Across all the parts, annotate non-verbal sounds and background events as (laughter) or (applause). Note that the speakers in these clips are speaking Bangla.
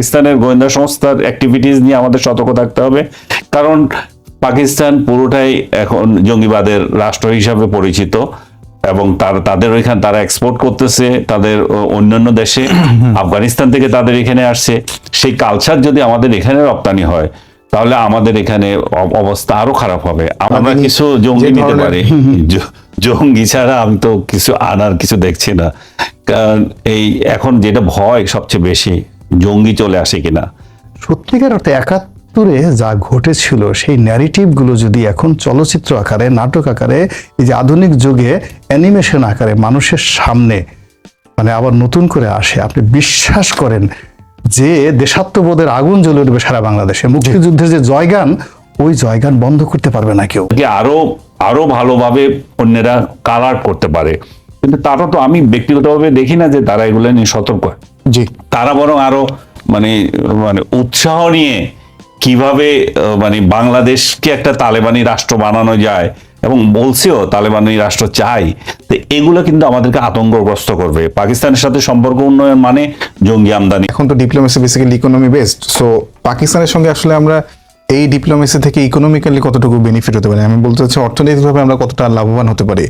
পাকিস্তানের গোয়েন্দা সংস্থার অ্যাক্টিভিটিস নিয়ে আমাদের সতর্ক থাকতে হবে। কারণ পাকিস্তান পুরোটাই এখন জঙ্গিবাদের রাষ্ট্র হিসাবে পরিচিত এবং তার তাদের ওইখানে তারা এক্সপোর্ট করতেছে তাদের অন্যান্য দেশে। (clears throat) আফগানিস্তান থেকে তাদের এখানে আসছে। সেই কালচার যদি আমাদের এখানে রপ্তানি হয় তাহলে আমাদের এখানে অবস্থা আরও খারাপ হবে। আমরা কিছু জঙ্গি নিতে পারি। (laughs) জঙ্গি ছাড়া আমি তো কিছু আনার কিছু দেখছি না। কারণ এই এখন যেটা ভয় সবচেয়ে বেশি জঙ্গি চলে আসে কিনা? সত্যিকার অর্থে একাত্তরে যা ঘটেছিল সেই ন্যারেটিভগুলো যদি এখন চলচ্চিত্র আকারে নাটক আকারে এই যে আধুনিক যুগে অ্যানিমেশন আকারে মানুষের সামনে মানে আবার নতুন করে আসে আপনি বিশ্বাস করেন যে দেশাত্মবোধের আগুন জ্বলে উঠবে সারা বাংলাদেশে। মুক্তিযুদ্ধের যে জয়গান ওই জয়গান বন্ধ করতে পারবে না কেউ। আরও আরও ভালোভাবে অন্যেরা কালার করতে পারে। কিন্তু তারা তো আমি ব্যক্তিগতভাবে দেখি না যে তারা এগুলো নিয়ে সতর্ক। জি। তারা বরং আরও মানে মানে উৎসাহ নিয়ে কীভাবে মানে বাংলাদেশকে একটা তালেবানি রাষ্ট্র বানানো যায় এবং বলছেও তালেবানি রাষ্ট্র চাই তো এগুলো কিন্তু আমাদেরকে আতঙ্কগ্রস্ত করবে। পাকিস্তানের সাথে সম্পর্ক উন্নয়ন মানে জঙ্গি আমদানি। এখন তো diplomacy basically economy based so পাকিস্তানের সঙ্গে আসলে আমরা এই ডিপ্লোমেসি থেকে ইকোনমিক্যালি কতটুকু বেনিফিট হতে পারি? আমি বলতে চাচ্ছি অর্থনৈতিকভাবে আমরা কতটা লাভবান হতে পারি?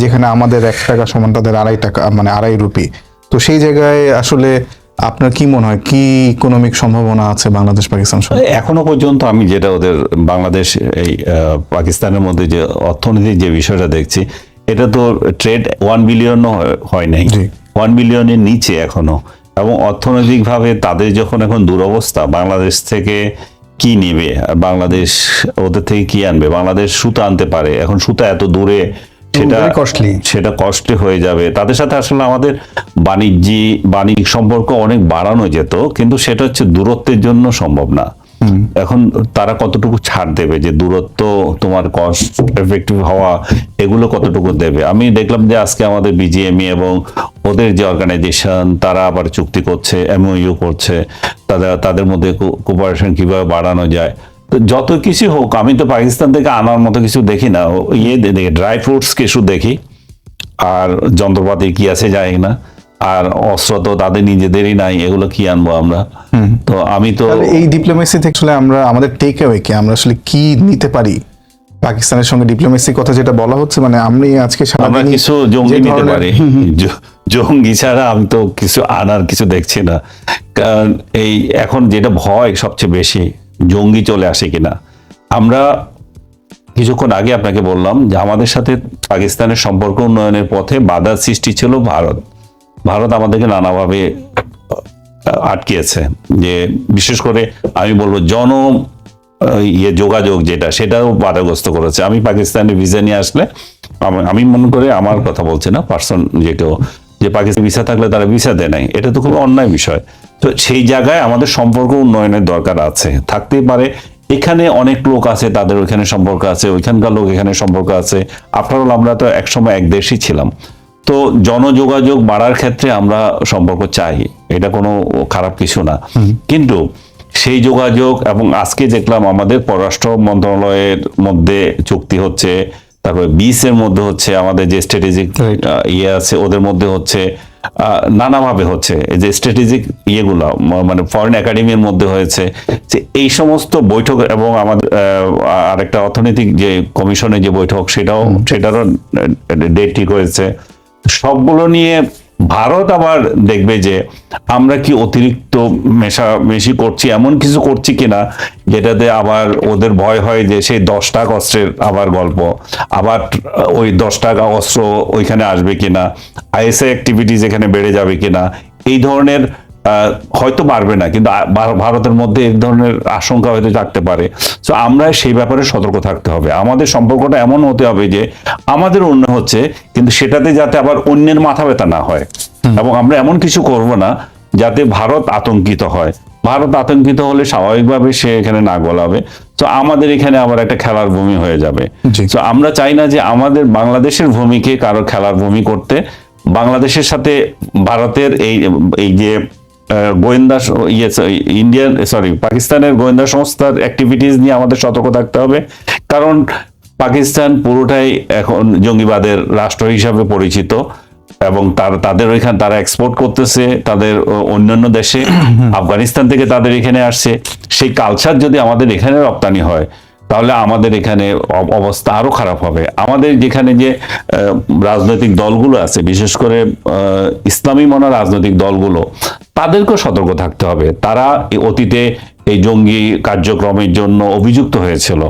যেখানে আমাদের এক টাকা সমান তাদের আড়াই টাকা মানে আড়াই রুপি তো সেই জায়গায় আসলে আপনার কি মনে হয়? কি ইকোনমিক সম্ভাবনা আছে বাংলাদেশ পাকিস্তান এখনও পর্যন্ত আমি যেটা ওদের বাংলাদেশ এই পাকিস্তানের মধ্যে যে অর্থনীতির যে বিষয়টা দেখছি এটা তো ট্রেড ওয়ান বিলিয়ন হয় নাই। ওয়ান বিলিয়নের নিচে এখনও। এবং অর্থনৈতিকভাবে তাদের যখন এখন দুরবস্থা বাংলাদেশ থেকে কি নেবে? বাংলাদেশ ওদের থেকে কি আনবে? বাংলাদেশ সুতা আনতে পারে। এখন সুতা এত দূরে সেটা costly। সেটা কষ্টে হয়ে যাবে। তাদের সাথে আসলে আমাদের বাণিজ্যি বাণিজ্যিক সম্পর্ক অনেক বাড়ানো যেত কিন্তু সেটা হচ্ছে দূরত্বের জন্য সম্ভব না। এখন তারা কতটুকু ছাড় দেবে? যে দূরত্ব তোমার কস্ট এফেক্টিভ হওয়া এগুলো কতটুকু দেবে? আমি দেখলাম যে আজকে আমাদের বিজিএমই এবং ওদের যে অর্গানাইজেশন তারা আবার চুক্তি করছে এমওইউ করছে। তাদের তাদের মধ্যে কোপারেশন কীভাবে বাড়ানো যায়? তো যত কিছু হোক আমি তো পাকিস্তান থেকে আনার মতো কিছু দেখি না। ইয়ে দেখি ড্রাই ফ্রুটস কিছু দেখি। আর যন্ত্রপাতি কি আছে জানি না। আর অস্ত্র তো তাদের নিজেদেরই নাই এগুলো কি আনব আমরা? তো আমি তো এই ডিপ্লোমেসি থেকে আসলে আমরা আমাদের টেক অ্যাওয়ে কি? আমরা আসলে কি নিতে পারি? পাকিস্তানের সঙ্গে ডিপ্লোমেসি কথা যেটা বলা হচ্ছে মানে আমি আজকে আমরা কিছু জঙ্গি নিতে পারি। জঙ্গি ছাড়া আমি তো কিছু আনার কিছু দেখছি না। কারণ এই এখন যেটা ভয় সবচেয়ে বেশি জঙ্গি চলে আসে কিনা। আমরা কিছুক্ষণ আগে আপনাকে বললাম যে আমাদের সাথে পাকিস্তানের সম্পর্ক উন্নয়নের পথে বাধা সৃষ্টি ছিল ভারত। ভারত আমাদেরকে নানাভাবে আটকিয়েছে। যে বিশেষ করে আমি বলব জন ইয়ে যোগাযোগ যেটা, সেটাও বাধাগ্রস্ত করেছে। আমি পাকিস্তানে ভিসা নিয়ে আসলে, আমি- মনে করে আমার কথা বলছি না, পার্সন যেটা যে পাকিস্তান ভিসা থাকলে তারা ভিসা দেয় নাই এটা তো খুব অন্যায় বিষয়। তো সেই জায়গায় আমাদের সম্পর্ক উন্নয়নের দরকার আছে। থাকতেই পারে এখানে অনেক লোক আছে তাদের ওইখানে সম্পর্ক আছে ওইখানকার লোক এখানে সম্পর্ক আছে। আফটার অল আমরা তো একসময় এক দেশই ছিলাম। তো জনযোগাযোগ বাড়ার ক্ষেত্রে আমরা সম্পর্ক চাই এটা কোনো খারাপ কিছু না। কিন্তু সেই যোগাযোগ এবং আজকে দেখলাম আমাদের পররাষ্ট্র মন্ত্রণালয়ের মধ্যে চুক্তি হচ্ছে তারপরে বিস এর মধ্যে হচ্ছে আমাদের যে স্ট্র্যাটেজিক ইয়ে আছে ওদের মধ্যে হচ্ছে নানাভাবে হচ্ছে। এই যে স্ট্র্যাটেজিক ইয়েগুলো মানে ফরেন একাডেমির মধ্যে হয়েছে যে এই সমস্ত বৈঠক এবং আমাদের আরেকটা অর্থনৈতিক যে কমিশনের যে বৈঠক সেটাও সেটারও ডেট ঠিক হয়েছে। সবগুলো নিয়ে ভারত আবার দেখবে যে আমরা কি অতিরিক্ত মেশামেশি করছি, এমন কিছু করছি কিনা যেটাতে আবার ওদের ভয় হয় যে সেই দশ টাকা অস্ত্রের আবার গল্প। আবার ওই দশ টাকা অস্ত্র ওইখানে আসবে কিনা, আইএসআই অ্যাক্টিভিটিস এখানে বেড়ে যাবে কিনা, এই ধরনের হয়তো পারবে না কিন্তু ভারতের মধ্যে এই ধরনের আশঙ্কা হয়তো থাকতে পারে। তো আমরা সেই ব্যাপারে সতর্ক থাকতে হবে। আমাদের সম্পর্কটা এমন হতে হবে যে আমাদের অন্য হচ্ছে কিন্তু সেটাতে যাতে আবার অন্যের মাথা ব্যথা না হয়। এবং আমরা এমন কিছু করব না যাতে ভারত আতঙ্কিত হয়। ভারত আতঙ্কিত হলে স্বাভাবিকভাবে সে এখানে না গলাবে। তো আমাদের এখানে আবার একটা খেলার ভূমি হয়ে যাবে। তো আমরা চাই না যে আমাদের বাংলাদেশের ভূমিকে কারও খেলার ভূমি করতে বাংলাদেশের সাথে ভারতের এই এই যে গোয়েন্দা ইয়ে ইন্ডিয়ান সরি পাকিস্তানের গোয়েন্দা সংস্থার অ্যাক্টিভিটিস নিয়ে আমাদের সতর্ক থাকতে হবে। কারণ পাকিস্তান পুরোটাই এখন জঙ্গিবাদের রাষ্ট্র হিসাবে পরিচিত এবং তার তাদের ওইখানে তারা এক্সপোর্ট করতেছে তাদের অন্যান্য দেশে। (clears throat) আফগানিস্তান থেকে তাদের এখানে আসছে। সেই কালচার যদি আমাদের এখানে রপ্তানি হয় তাহলে আমাদের এখানে অবস্থা আরও খারাপ হবে। আমাদের যেখানে যে রাজনৈতিক দলগুলো আছে বিশেষ করে ইসলামী মনা রাজনৈতিক দলগুলো তাদেরকেও সতর্ক থাকতে হবে। তারা অতীতে এই জঙ্গি কার্যক্রমের জন্য অভিযুক্ত হয়েছিল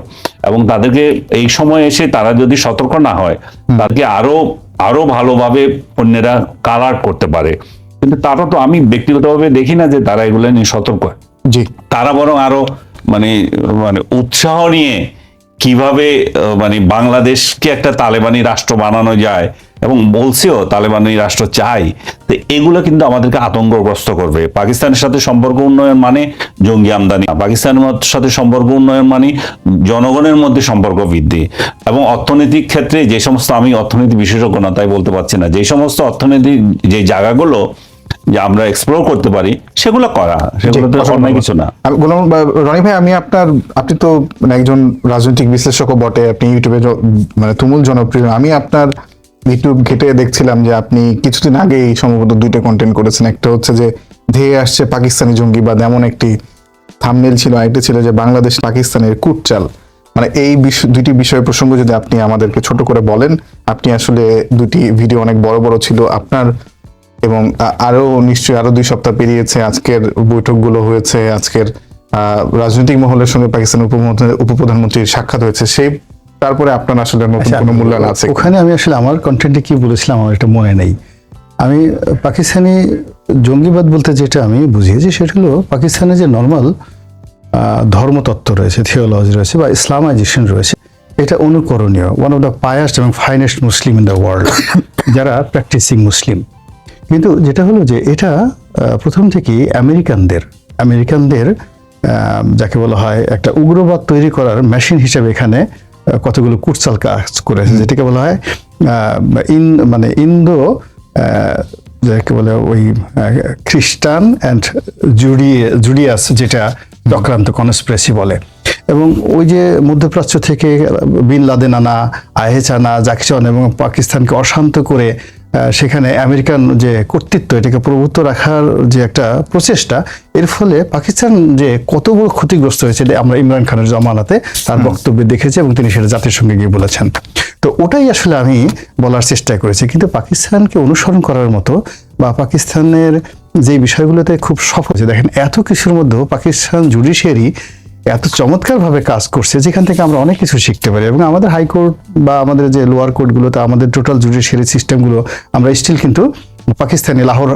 এবং তাদেরকে এই সময় এসে তারা যদি সতর্ক না হয় তাদেরকে আরও আরও ভালোভাবে অন্যেরা কালার করতে পারে। কিন্তু তারা তো আমি ব্যক্তিগতভাবে দেখি না যে তারা এগুলো নিয়ে সতর্ক। হয় জি। তারা বরং আরও মানে মানে উৎসাহ নিয়ে কীভাবে মানে বাংলাদেশকে একটা তালেবানি রাষ্ট্র বানানো যায় এবং বলছেও তালেবানি রাষ্ট্র চাই, তো এগুলো কিন্তু আমাদেরকে আতঙ্কগ্রস্ত করবে। পাকিস্তানের সাথে সম্পর্ক উন্নয়ন মানে জঙ্গি আমদানি পাকিস্তানের সাথে সম্পর্ক উন্নয়ন মানে জনগণের মধ্যে সম্পর্ক বৃদ্ধি। এবং অর্থনৈতিক ক্ষেত্রে যে সমস্ত, আমি অর্থনীতি বিশেষজ্ঞ না, তাই বলতে পারছি না, যে সমস্ত অর্থনৈতিক যে জায়গাগুলো যে আমরা এক্সপ্লোর করতে পারি সেগুলো করা সেগুলো তো ধন্যবাদ। কিছু না। আমি গোলাম রনি ভাই আমি আপনার আপনি তো মানে একজন রাজনৈতিক বিশ্লেষকও বটে আপনি ইউটিউবে মানে তুমুল জনপ্রিয়। আমি আপনার ইউটিউব ঘেটে দেখছিলাম যে আপনি কিছুদিন আগেই সম্ভবত দুইটা কন্টেন্ট করেছেন। একটা হচ্ছে যে ধেয়ে আসছে পাকিস্তানি জঙ্গিবাদ এমন একটি থামনেল ছিল আরেকটি ছিল যে বাংলাদেশ পাকিস্তানের কুটচাল। মানে এই দুইটি বিষয় প্রসঙ্গ যদি আপনি আমাদেরকে ছোট করে বলেন আপনি আসলে দুটি ভিডিও অনেক বড় বড় ছিল। আপনার এবং আ- আরও নিশ্চয়ই আরও দুই সপ্তাহ পেরিয়েছে আজকের বৈঠকগুলো হয়েছে আজকের রাজনৈতিক মহলের সঙ্গে পাকিস্তানের উপপ্রধানমন্ত্রীর সাক্ষাৎ হয়েছে সেই তারপরে আপনার আসলে নতুন আচ্ছা, কোনো মূল্যায়ন আছে ওখানে আমি আসলে আমার কন্টেন্টে কি বলেছিলাম আমার এটা মনে নেই। আমি পাকিস্তানি জঙ্গিবাদ বলতে যেটা আমি বুঝিয়েছি সেটা হলো পাকিস্তানে যে নর্মাল ধর্মতত্ত্ব রয়েছে থিওলজি রয়েছে বা ইসলামাইজেশন রয়েছে এটা অনুকরণীয় ওয়ান অফ দ্য পায়াস্ট এবং finest Muslim in the world যারা প্র্যাকটিসিং মুসলিম কিন্তু যেটা হলো যে এটা প্রথম থেকেই আমেরিকানদের আমেরিকানদের যাকে বলা হয় একটা উগ্রবাদ তৈরি করার মেশিন হিসেবে এখানে কতগুলো কুটসাল কাজ করেছে। যেটাকে বলা হয় ইন মানে ইন্দো যাকে বলে ওই খ্রিস্টান অ্যান্ড জুডি জুডিয়াস যেটা চক্রান্ত কনস্প্রেসি বলে। এবং ওই যে মধ্যপ্রাচ্য থেকে বিন লাদেন আনা আইএচ আনা জাকিচন এবং পাকিস্তানকে অশান্ত করে সেখানে আমেরিকান যে কর্তৃত্ব এটাকে প্রভুত্ব রাখার যে একটা প্রচেষ্টা এর ফলে পাকিস্তান যে কত বড় ক্ষতিগ্রস্ত হয়েছে আমরা ইমরান খানের জমানাতে তার বক্তব্যে দেখেছি এবং তিনি সেটা জাতির সঙ্গে গিয়ে বলেছেন। তো ওটাই আসলে আমি বলার চেষ্টা করেছি কিন্তু পাকিস্তানকে অনুসরণ করার মতো বা পাকিস্তানের যে বিষয়গুলোতে খুব সফল দেখেন এত কিছুর মধ্যেও পাকিস্তান জুডিশিয়ারি এত চমৎকারভাবে কাজ করছে, যেখান থেকে আমরা অনেক কিছু শিখতে পারি এবং আমাদের হাইকোর্ট বা আমাদের যে লোয়ার কোর্টগুলোতে আমাদের টোটাল জুডিশিয়ারি সিস্টেমগুলো আমরা স্টিল কিন্তু পাকিস্তানি লাহোর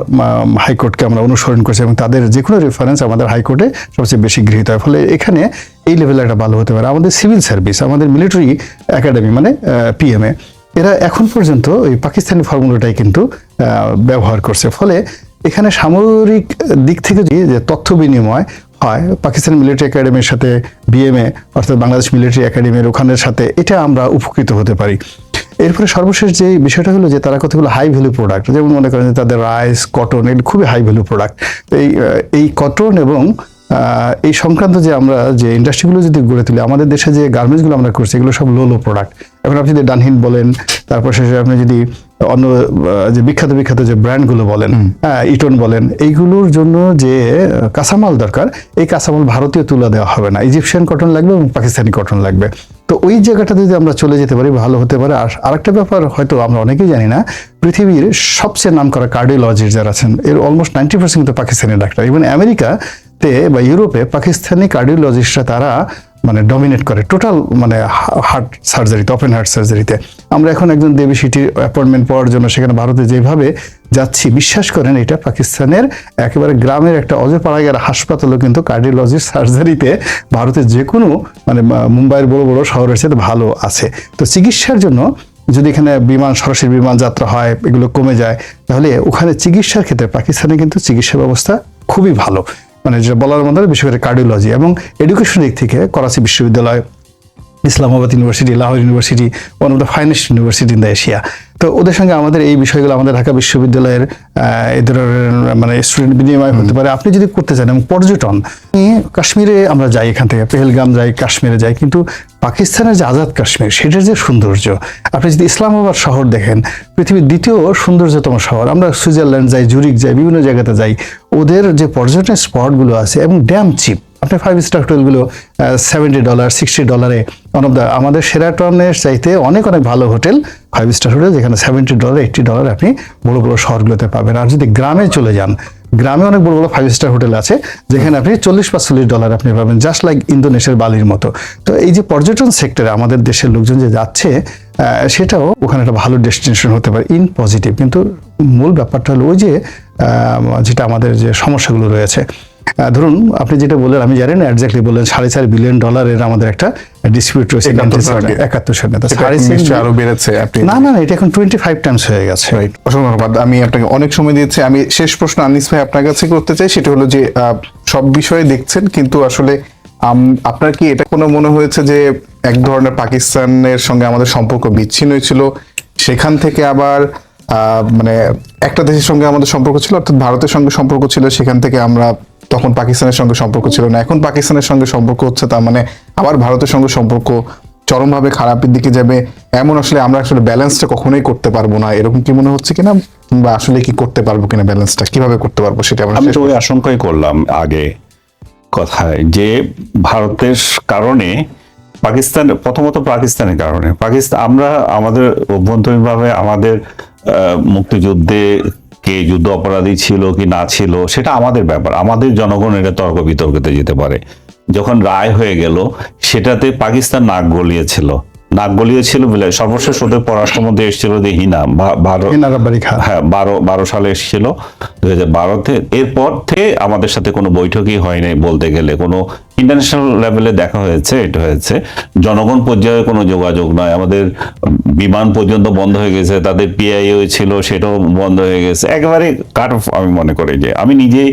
হাইকোর্টকে আমরা অনুসরণ করছি এবং তাদের যে কোনো রেফারেন্স আমাদের হাইকোর্টে সবচেয়ে বেশি গৃহীত হয়। ফলে এখানে এই লেভেলে একটা ভালো হতে পারে। আমাদের সিভিল সার্ভিস আমাদের মিলিটারি একাডেমি মানে পিএমএ এরা এখন পর্যন্ত ওই পাকিস্তানি ফর্মুলাটাই কিন্তু ব্যবহার করছে। ফলে এখানে সামরিক দিক থেকে যে তথ্য বিনিময় হয়। পাকিস্তান মিলিটারি একাডেমির সাথে বিএমএ অর্থাৎ বাংলাদেশ মিলিটারি একাডেমির ওখানের সাথে, এটা আমরা উপকৃত হতে পারি। এরপরে সর্বশেষ যে বিষয়টা হলো যে, তারা কতগুলো হাই ভ্যালু প্রোডাক্ট যেমন মনে করেন যে, তাদের রাইস কটন এগুলো খুবই হাই ভ্যালু প্রোডাক্ট এই এই কটন এবং এই সংক্রান্ত যে আমরা, যে ইন্ডাস্ট্রিগুলো যদি গড়ে তুলি, আমাদের দেশে যে গার্মেন্টসগুলো আমরা করছি, এগুলো সব লো লো প্রোডাক্ট এখন আপনি যদি ডানহিন বলেন, তারপর শেষে আপনি যদি অন্য যে বিখ্যাত বিখ্যাত যে ব্র্যান্ডগুলো বলেন হ্যাঁ ইটন বলেন এইগুলোর জন্য যে কাঁচামাল দরকার এই কাঁচামাল ভারতীয় তুলা দেওয়া হবে না। ইজিপশিয়ান কটন লাগবে এবং পাকিস্তানি কটন লাগবে। তো ওই জায়গাটা যদি আমরা চলে যেতে পারি ভালো হতে পারে। আর আরেকটা ব্যাপার হয়তো আমরা অনেকেই জানি না পৃথিবীর সবচেয়ে নাম করা কার্ডিওলজিস্ট যারা আছেন এর অলমোস্ট নাইনটি পার্সেন্ট তো পাকিস্তানি ডাক্তার ইভেন আমেরিকাতে বা ইউরোপে পাকিস্তানি কার্ডিওলজিস্টরা তারা মানে ডমিনেট করে। টোটাল মানে হার্ট সার্জারিতে ওপেন হার্ট সার্জারিতে আমরা এখন একজন দেবী সিটির অ্যাপয়েন্টমেন্ট পাওয়ার জন্য সেখানে ভারতে যেভাবে যাচ্ছি, বিশ্বাস করেন, এটা পাকিস্তানের একেবারে গ্রামের একটা অজপাড়াগের হাসপাতালও কিন্তু কার্ডিওলজির সার্জারিতে ভারতের যে কোনো মানে মুম্বাইয়ের বড় বড় শহরের সাথে ভালো আছে। তো চিকিৎসার জন্য যদি এখানে বিমান, সরাসরি বিমান যাত্রা হয়, এগুলো কমে যায়, তাহলে ওখানে চিকিৎসার ক্ষেত্রে পাকিস্তানে কিন্তু চিকিৎসা ব্যবস্থা খুবই ভালো। মানে যেটা বলার মধ্যে বিশেষ করে কার্ডিওলজি এবং এডুকেশন দিক থেকে করাচি বিশ্ববিদ্যালয়, Islamabad university Lahore university one of the finest university in the Asia তো ওদের সঙ্গে আমাদের এই বিষয়গুলো আমাদের ঢাকা বিশ্ববিদ্যালয়ের এই ধরনের মানে স্টুডেন্ট বিনিময় হতে পারে। আপনি যদি করতে চান এবং পর্যটন কাশ্মীরে আমরা যাই এখান থেকে পেহেলগাম যাই কাশ্মীরে যাই কিন্তু পাকিস্তানের যে আজাদ কাশ্মীর সেটার যে সৌন্দর্য আপনি যদি ইসলামাবাদ শহর দেখেন পৃথিবীর দ্বিতীয় সৌন্দর্যতম শহর আমরা সুইজারল্যান্ড যাই জুরিক যাই বিভিন্ন জায়গাতে যাই ওদের যে পর্যটন স্পটগুলো আছে এবং ড্যাম চিপ আপনি ফাইভ স্টার হোটেলগুলো সেভেন্টি ডলার সিক্সটি ডলারে অন অফ দ্য আমাদের সেরাটনের চাইতে অনেক অনেক ভালো হোটেল ফাইভ স্টার হোটেল, যেখানে সেভেন্টি ডলার এইটটি ডলার আপনি বড় বড় শহরগুলোতে পাবেন। আর যদি গ্রামে চলে যান, গ্রামে অনেক বড় বড় ফাইভ স্টার হোটেল আছে, যেখানে আপনি চল্লিশ পাঁচচল্লিশ ডলার আপনি পাবেন জাস্ট লাইক ইন্দোনেশিয়ার বালির মতো। তো এই যে পর্যটন সেক্টরে আমাদের দেশের লোকজন যে যাচ্ছে সেটাও ওখানে একটা ভালো ডেস্টিনেশন হতে পারে ইন পজিটিভ কিন্তু মূল ব্যাপারটা হলো ওই যে যেটা আমাদের যে সমস্যাগুলো রয়েছে ধরুন আপনি যেটা বললেন আমি জানি না একজাক্টলি বললেন সাড়ে চার বিলিয়ন ডলারের আমাদের একটা ডিসপিউট রয়েছে একাত্তর সালে। আরও বেড়েছে আপনি না না এটা এখন টোয়েন্টি ফাইভ টাইমস হয়ে গেছে। অসংখ্য ধন্যবাদ। আমি আপনাকে অনেক সময় দিয়েছি। আমি শেষ প্রশ্ন আনিস ভাই আপনার কাছে করতে চাই সেটা হলো যে সব বিষয়ে দেখছেন কিন্তু আসলে আপনার কি এটা কোনো মনে হয়েছে যে এক ধরনের পাকিস্তানের সঙ্গে আমাদের সম্পর্ক বিচ্ছিন্ন হয়েছিল সেখান থেকে আবার আহ, মানে একটা দেশের সঙ্গে আমাদের সম্পর্ক ছিল অর্থাৎ ভারতের সঙ্গে সম্পর্ক ছিল সেখান থেকে আমরা তখন পাকিস্তানের সঙ্গে সম্পর্ক ছিল না। এখন পাকিস্তানের সঙ্গে সম্পর্ক হচ্ছে তার মানে আবার ভারতের সঙ্গে সম্পর্ক চরমভাবে খারাপের দিকে যাবে। এমন আসলে আমরা আসলে ব্যালেন্সটা কখনোই করতে পারব না। এরকম কি মনে হচ্ছে কিনা বা আসলে কি করতে পারব কিনা ব্যালেন্সটা? কীভাবে করতে পারব সেটা আমরা আমি তো ওই আশঙ্কাই করলাম আগে কথায় যে ভারতের কারণে পাকিস্তান প্রথমত পাকিস্তানের কারণে। পাকিস্তান আমরা আমাদের অভ্যন্তরীণভাবে আমাদের মুক্তিযুদ্ধে কে যুদ্ধ অপরাধী ছিল কি না ছিল, সেটা আমাদের ব্যাপার। আমাদের জনগণ এটা তর্ক বিতর্কতে যেতে পারে। যখন রায় হয়ে গেল, সেটাতে পাকিস্তান নাক গলিয়েছিল। নাক গলিয়েছিল বলে সর্বশেষ ওদের পররাষ্ট্রমন্ত্রী এসেছিল যে হিনা খান। হ্যাঁ বারো বারো সালে এসেছিল দুই হাজার বারোতে। এরপর থেকে আমাদের সাথে কোনো বৈঠকই হয় নাই বলতে গেলে। কোনো ইন্টারন্যাশনাল লেভেলে দেখা হয়েছে এটা হয়েছে। জনগণ পর্যায়ে কোনো যোগাযোগ নয়। আমাদের বিমান পর্যন্ত বন্ধ হয়ে গেছে তাদের পিআইও ছিল সেটাও বন্ধ হয়ে গেছে। একেবারে কাট অফ আমি মনে করি যে আমি নিজেই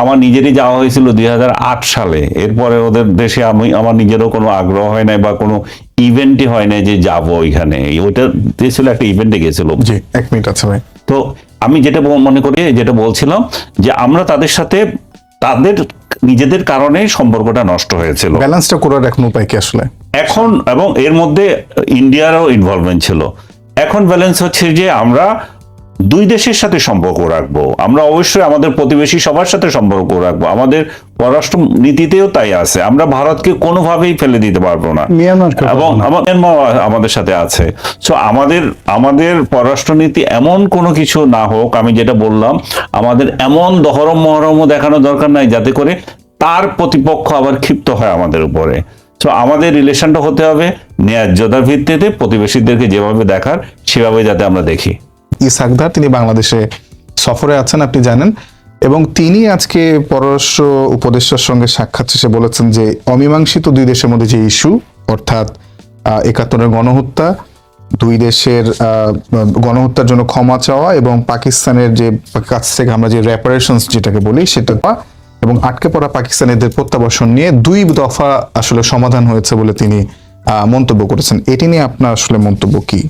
আমার নিজেরই যাওয়া হয়েছিল দুই হাজার আট সালে। এরপরে ওদের দেশে আমি আমার নিজেরও কোনো আগ্রহ হয় নাই বা কোনো ইভেন্টই হয় না যে যাব ওইখানে। ওইটা ছিল একটা ইভেন্টে গেছিল। জি এক মিনিট আছে ভাই। তো আমি যেটা মনে করি যেটা বলছিলাম যে আমরা তাদের সাথে তাদের নিজেদের কারণে সম্পর্কটা নষ্ট হয়েছিল। ব্যালেন্সটা করার এখন উপায় কি আসলে? এখন এবং এর মধ্যে ইন্ডিয়ারও ইনভলভমেন্ট ছিল। এখন ব্যালেন্স হচ্ছে যে আমরা দুই দেশের সাথে সম্পর্ক রাখব। আমরা অবশ্যই আমাদের প্রতিবেশী সবার সাথে সম্পর্ক রাখব। আমাদের পররাষ্ট্র নীতিতেও তাই আছে। আমরা ভারতকে কোনোভাবেই ফেলে দিতে পারব না। এবং মিয়ানমার আমাদের সাথে আছে। সো আমাদের আমাদের পররাষ্ট্রনীতি এমন কোনো কিছু না হোক আমি যেটা বললাম আমাদের এমন দহরম মহরমও দেখানো দরকার নাই যাতে করে তার প্রতিপক্ষ আবার ক্ষিপ্ত হয় আমাদের উপরে। সো আমাদের রিলেশনটা হতে হবে ন্যায্যতার ভিত্তিতে প্রতিবেশীদেরকে যেভাবে দেখার সেভাবে যাতে আমরা দেখি। ইসাকদার তিনি বাংলাদেশে সফরে আছেন, আপনি জানেন। এবং তিনি আজকে পররাষ্ট্র উপদেষ্টার সঙ্গে সাক্ষাৎ শেষে বলেছেন যে, অমীমাংসিত দুই দেশের মধ্যে যে ইস্যু, অর্থাৎ একাত্তরের গণহত্যা, দুই দেশের গণহত্যার জন্য ক্ষমা চাওয়া এবং পাকিস্তানের যে, কাছ থেকে আমরা যে রেপারেশনস যেটাকে বলি, সেটা এবং আটকে পড়া পাকিস্তানিদের প্রত্যাবাসন নিয়ে দুই দফা আসলে সমাধান হয়েছে বলে তিনি মন্তব্য করেছেন। এটি নিয়ে আপনার আসলে মন্তব্য কি?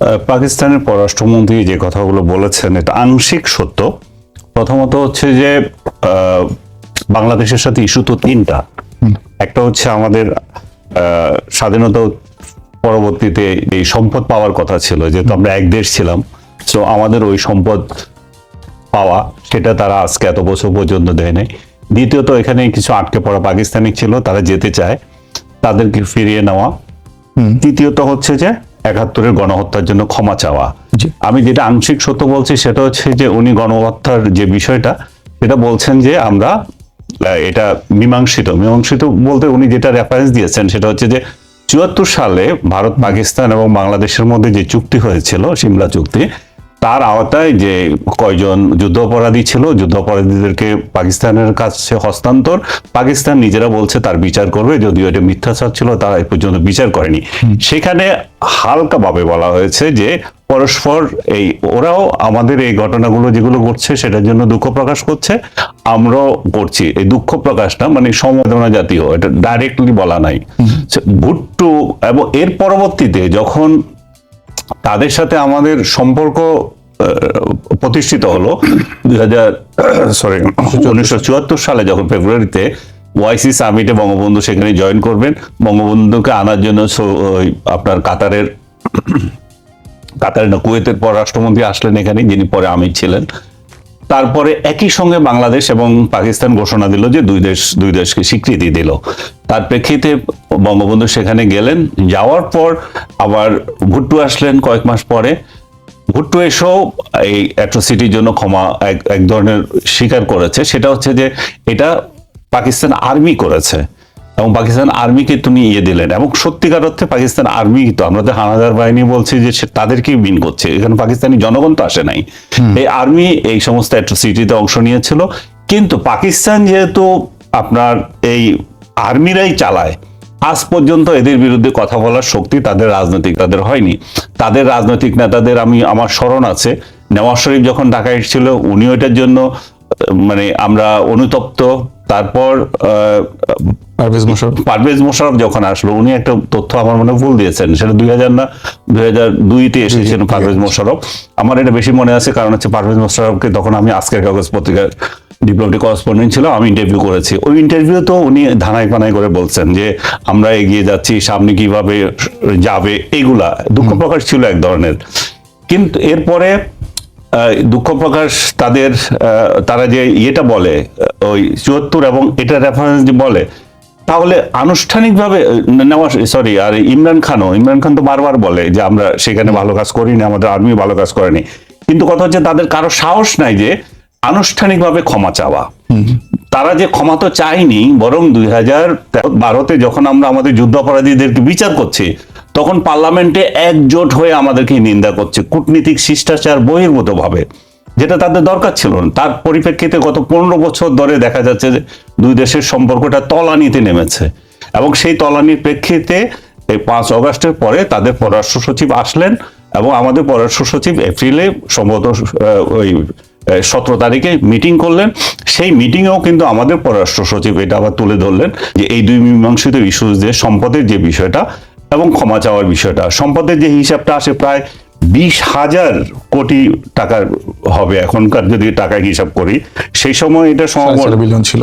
পাকিস্তানের পররাষ্ট্রমন্ত্রী যে কথাগুলো বলেছেন এটা আংশিক সত্য। প্রথমত হচ্ছে যে আহ, বাংলাদেশের সাথে ইস্যু তো তিনটা। একটা হচ্ছে আমাদের আহ, স্বাধীনতা পরবর্তীতে এই সম্পদ পাওয়ার কথা ছিল যেহেতু আমরা এক দেশ ছিলাম। সো আমাদের ওই সম্পদ পাওয়া সেটা তারা আজকে এত বছর পর্যন্ত দেয় নাই। দ্বিতীয়ত এখানে কিছু আটকে পড়া পাকিস্তানি ছিল তারা যেতে চায় তাদেরকে ফিরিয়ে নেওয়া। তৃতীয়ত হচ্ছে যে একাত্তরের গণহত্যার জন্য ক্ষমা চাওয়া। আমি যেটা আংশিক সত্য বলছি সেটা হচ্ছে যে উনি গণহত্যার যে বিষয়টা সেটা বলছেন যে আমরা এটা মীমাংসিত। মীমাংসিত বলতে উনি যেটা রেফারেন্স দিয়েছেন সেটা হচ্ছে যে চুয়াত্তর সালে ভারত পাকিস্তান এবং বাংলাদেশের মধ্যে যে চুক্তি হয়েছিল সিমলা চুক্তি তার আওতায় যে কয়জন যুদ্ধ অপরাধী ছিল যুদ্ধ অপরাধীদেরকে পাকিস্তানের কাছে হস্তান্তর। পাকিস্তান নিজেরা বলছে তার বিচার করবে যদিও এটা মিথ্যাচার ছিল তারা এ পর্যন্ত বিচার করেনি। সেখানে হালকাভাবে বলা হয়েছে যে পরস্পর এই ওরাও আমাদের এই ঘটনাগুলো যেগুলো ঘটছে সেটার জন্য দুঃখ প্রকাশ করছে। আমরাও করছি। এই দুঃখ প্রকাশটা মানে সমবেদনা জাতীয় এটা ডাইরেক্টলি বলা নাই। ভুট্টু এবং এর পরবর্তীতে যখন তাদের সাথে আমাদের সম্পর্ক প্রতিষ্ঠিত হলো দুই হাজার সরি উনিশশো চুয়াত্তর সালে যখন ফেব্রুয়ারিতে ওয়াইসি সামিটে বঙ্গবন্ধু সেখানে জয়েন করবেন। বঙ্গবন্ধুকে আনার জন্য আপনার কাতারের কাতারের না, কুয়েতের পররাষ্ট্রমন্ত্রী আসলেন এখানে, যিনি পরে আমির ছিলেন। তারপরে একই সঙ্গে বাংলাদেশ এবং পাকিস্তান ঘোষণা দিল যে দুই দেশ, দুই দেশকে স্বীকৃতি দিল। তার প্রেক্ষিতে বঙ্গবন্ধু সেখানে গেলেন, যাওয়ার পর আবার ভুট্টু আসলেন কয়েক মাস পরে। ভুট্টু এসেও এই অ্যাট্রোসিটির জন্য ক্ষমা এক এক ধরনের স্বীকার করেছে। সেটা হচ্ছে যে এটা পাকিস্তান আর্মি করেছে। এবং পাকিস্তান আর্মিকে তুমি ইয়ে দিলেন এবং সত্যিকার অর্থে পাকিস্তান আর্মি তো আমরা তো হানাদার বাহিনী বলছি যে সে তাদেরকেই বিন করছে। এখানে পাকিস্তানি জনগণ তো আসে নাই। এই আর্মি এই সমস্ত অ্যাট্রোসিটিতে অংশ নিয়েছিল। কিন্তু পাকিস্তান যেহেতু আপনার এই আর্মিরাই চালায় আজ পর্যন্ত এদের বিরুদ্ধে কথা বলার শক্তি তাদের রাজনৈতিক তাদের হয়নি। তাদের রাজনৈতিক নেতাদের আমি আমার স্মরণ আছে। নেওয়াজ শরীফ যখন ঢাকা এসেছিল উনি এটার জন্য মানে আমরা অনুতপ্ত। তারপর আহ, পারভেজ মোশাররফ? পারভেজ মোশাররফ যখন আসলো উনি একটা তথ্য আমার মনে ভুল দিয়েছেন। সেটা দুই হাজার না দুই হাজার দুইতে এসেছেন পারভেজ মোশাররফ। আমার এটা বেশি মনে আছে কারণ হচ্ছে পারভেজ মোশাররফকে তখন আমি আজকের কাগজ পত্রিকার ডিপ্লোমেটিক করেসপন্ডেন্ট ছিল আমি ইন্টারভিউ করেছি। ওই ইন্টারভিউ তো উনি ধানাই পানাই করে বলছেন যে আমরা এগিয়ে যাচ্ছি সামনে কীভাবে যাবে? এগুলা দুঃখ প্রকাশ ছিল এক ধরনের। কিন্তু এরপরে দুঃখ প্রকাশ তাদের তারা যে ইয়েটা বলে ওই চুয়াত্তর এবং এটা রেফারেন্স যে বলে তাহলে আনুষ্ঠানিকভাবে নেওয়া সরি আর ইমরান খানও ইমরান খান তো বারবার বলে যে আমরা সেখানে ভালো কাজ করিনি আমাদের আর্মি ভালো কাজ করেনি। কিন্তু কথা হচ্ছে তাদের কারও সাহস নাই যে আনুষ্ঠানিকভাবে ক্ষমা চাওয়া। তারা যে ক্ষমা তো চায়নি বরং দুই হাজার বারোতে যখন আমরা আমাদের যুদ্ধাপরাধীদেরকে বিচার করছি তখন পার্লামেন্টে একজোট হয়ে আমাদেরকে নিন্দা করছে কূটনীতিক শিষ্টাচার বহির্ভূত ভাবে যেটা তাদের দরকার ছিল। না তার পরিপ্রেক্ষিতে গত পনেরো বছর ধরে দেখা যাচ্ছে যে দুই দেশের সম্পর্কটা তলানিতে নেমেছে এবং সেই তলানির প্রেক্ষিতে এই পাঁচ অগস্টের পরে তাদের পররাষ্ট্র সচিব আসলেন এবং আমাদের পররাষ্ট্র সচিব এপ্রিলে সম্ভবত ওই সতেরো তারিখে মিটিং করলেন। সেই মিটিংয়েও কিন্তু আমাদের পররাষ্ট্র সচিব এটা আবার তুলে ধরলেন যে এই দুই মীমাংসিত ইস্যুজ যে সম্পদের যে বিষয়টা এবং ক্ষমা চাওয়ার বিষয়টা, সম্পদের যে হিসাবটা আসে প্রায় বিশ হাজার কোটি টাকার হবে এখনকার যদি টাকা হিসাব করি সেই সময় এটা চার ছিল।